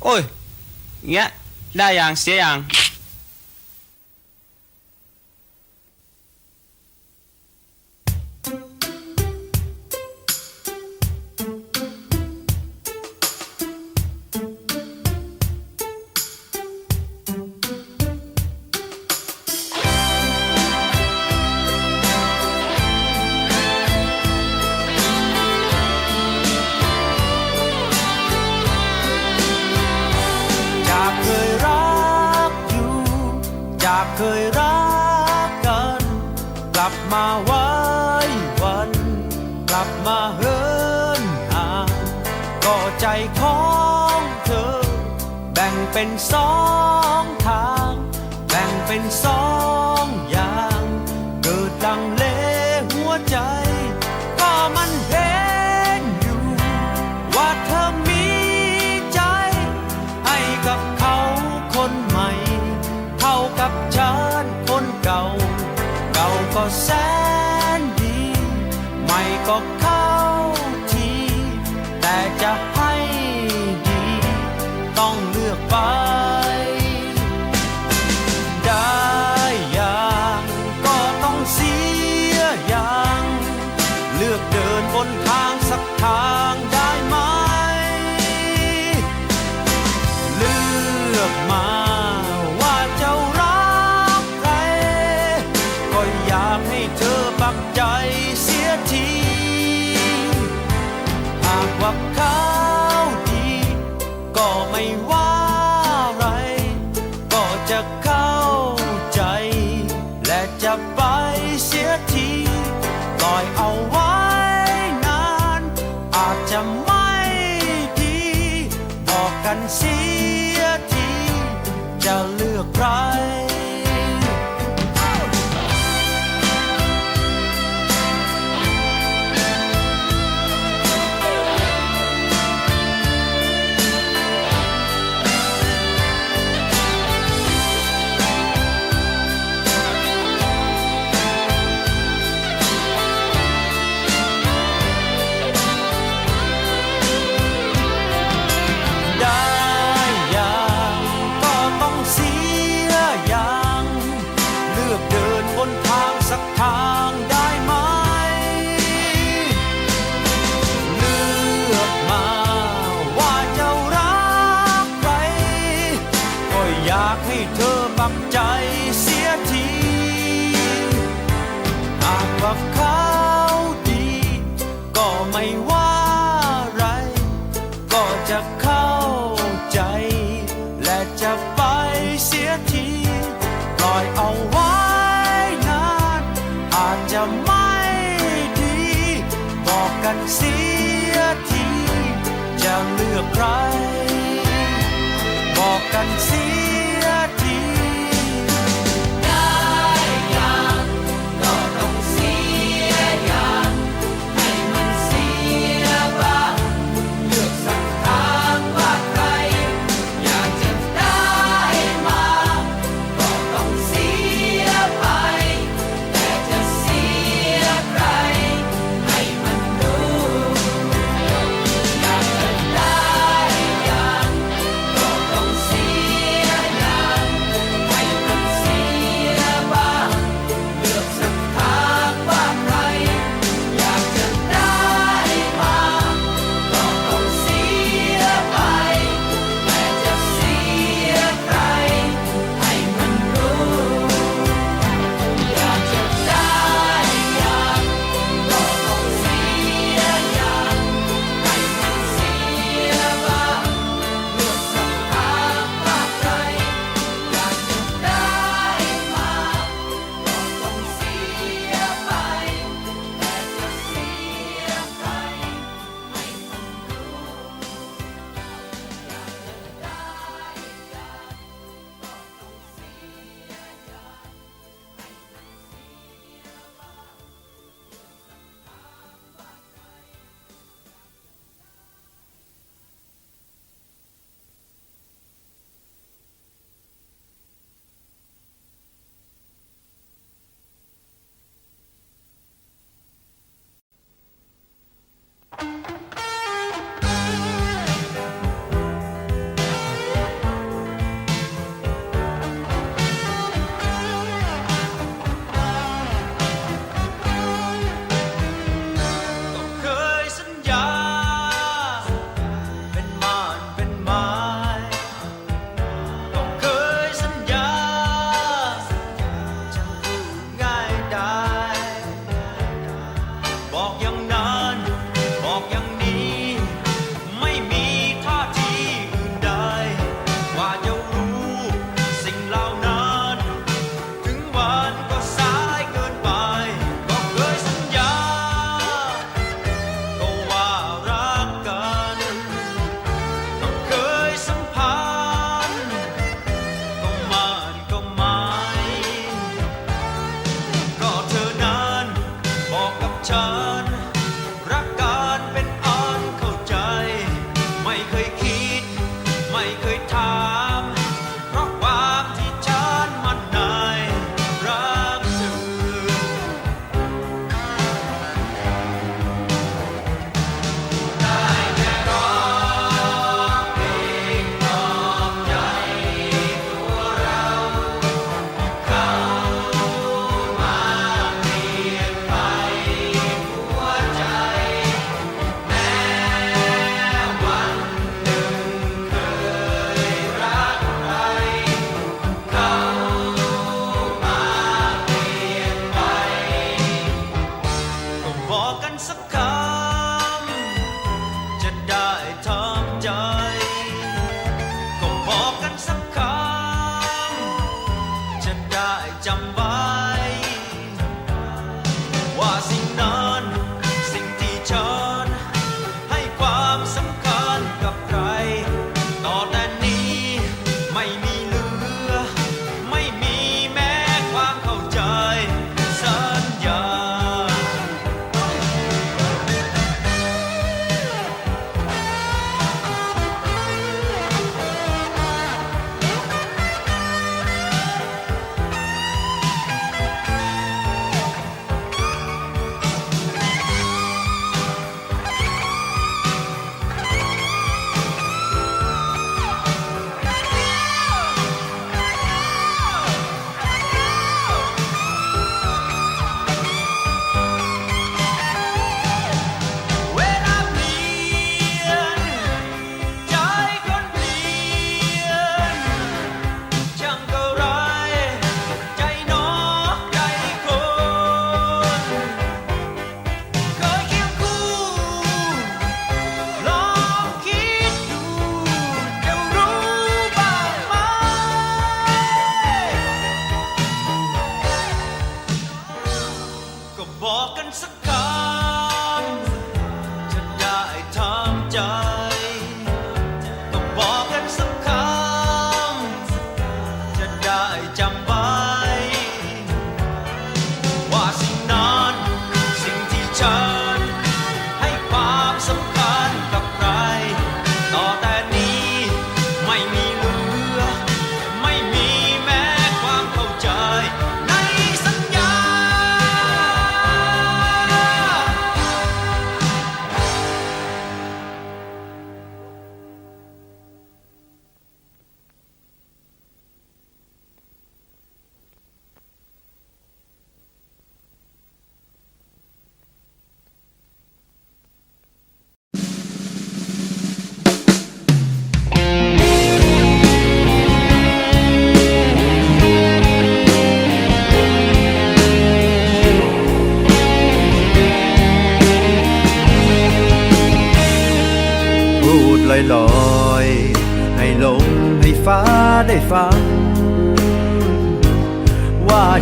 Ôi, nghĩa, đa yang, xế yang. เคยรักกัน กลับมาไว้วัน กลับมาเฮินห่างก็ใจของเธอ แบ่งเป็นสองทาง แบ่งเป็นสอง 高 ไม่เคยทา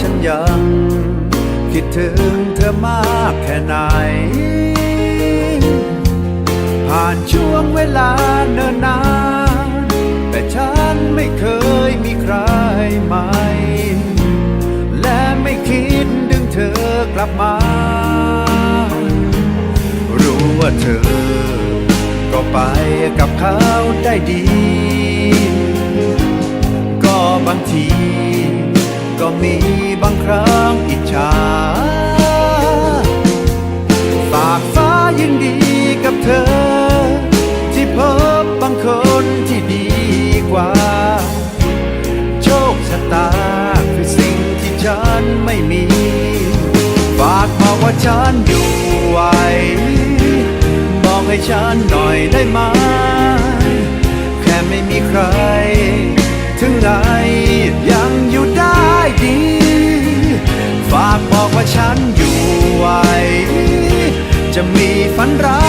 ฉันยัง คิดถึงเธอมากแค่ไหน ผ่านช่วงเวลาเนิ่นนาน แต่ฉันไม่เคยมีใครใหม่ และไม่คิดดึงเธอกลับมา รู้ว่าเธอ ก็ไปกับเขาได้ดี ก็บางที ก็มีบางครั้งอิจฉาฝากฟ้ายินดีกับเธอ ที่พบบางคนที่ดีกว่า โชคชะตาคือสิ่งที่ฉันไม่มี ฝากบอกว่าฉันอยู่ไหวบอกให้ฉันหน่อยได้ไหมแค่ไม่มีใคร ถึงไหน ว่าฉันอยู่ไหวจะมีฝันร้า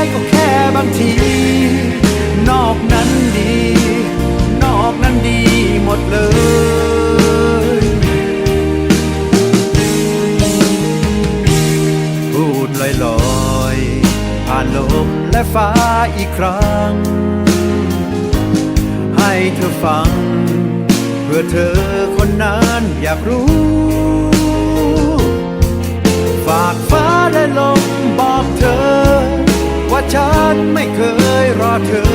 ยก็แค่บางที นอกนั้นดี นอกนั้นดีหมดเลยพูดลอยลอยๆผ่านลมและฟ้าอีกครั้ง ให้เธอฟัง เพื่อเธอคนนั้นอยากรู้ากฟ้าและลมบอกเธอ ว่าฉันไม่เคยรอเธอ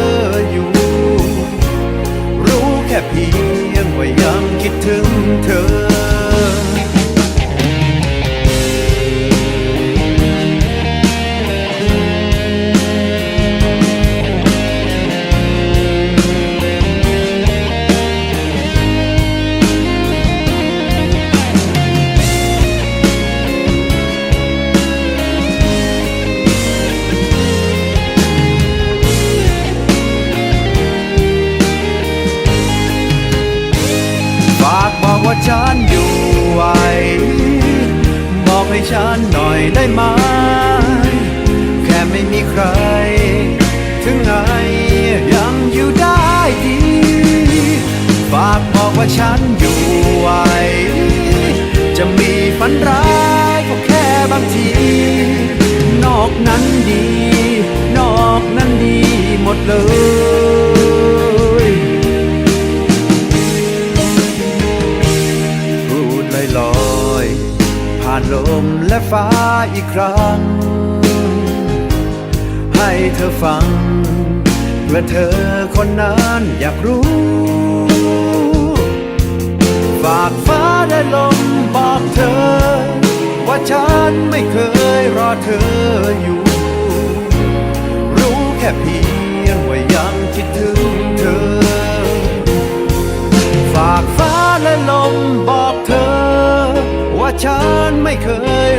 ว่าฉันอยู่ไหวบอกให้ฉันหน่อยได้ไหม แค่ไม่มีใคร ถึงไหนยังอยู่ได้ดี ฝากบอกว่าฉันอยู่ไหวจะมีฝันร้ายก็แค่บางที นอกนั้นดี นอกนั้นดีหมดเลยานลมและฟ้าอีกครั้ง ให้เธอฟังเพื่อเธอคนนั้นอยากรู้ ฝากฟ้าและลมบอกเธอ ว่าฉันไม่เคยรอเธออยู่ รู้แค่เพียงว่ายังคิดถึงเธอ ฝากฟ้าและลมบอกเธอ ฉันไม่เคย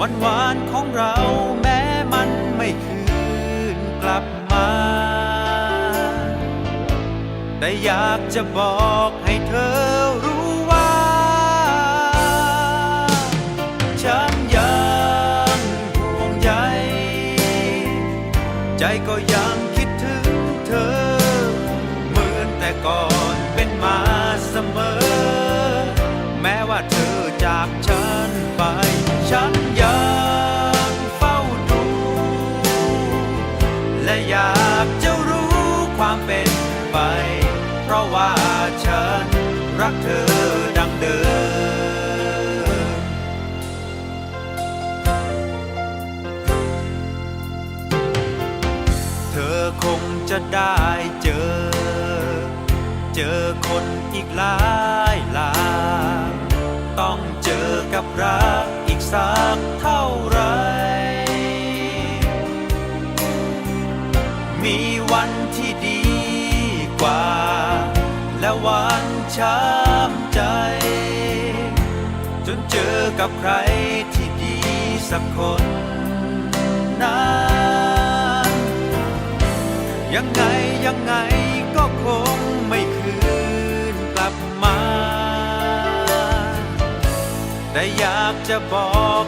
วันหวานของเราแม้มันไม่คืนกลับมา แต่อยากจะบอกใอยากจะรู้ความเป็นไป เพราะว่าฉันรักเธอดังเดิม เธอคงจะได้เจอ เจอคนอีกหลายหลายต้องเจอกับรักอีกสักเท่าไร มีวันที่ดีกว่า และวันช้ำใจ จนเจอกับใครที่ดีสักคนนั้นยังไงยังไงก็คงไม่คืนกลับมา แต่อยากจะบอก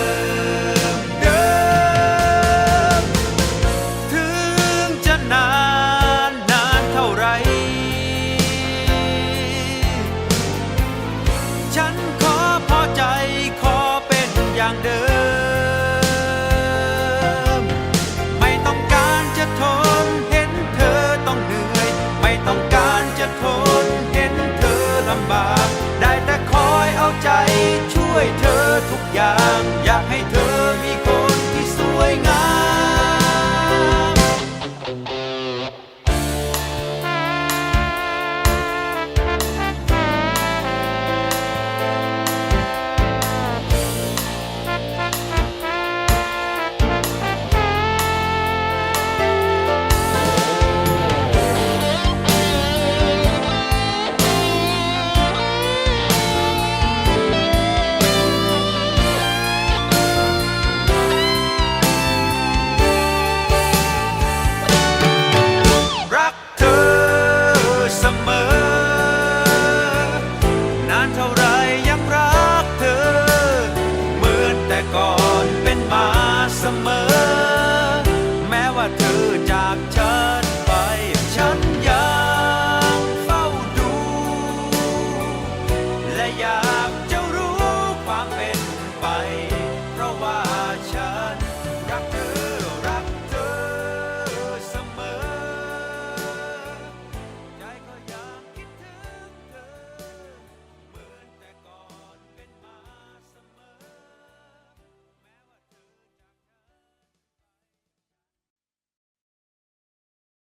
เธอทุกอย่าง อยากให้เธอ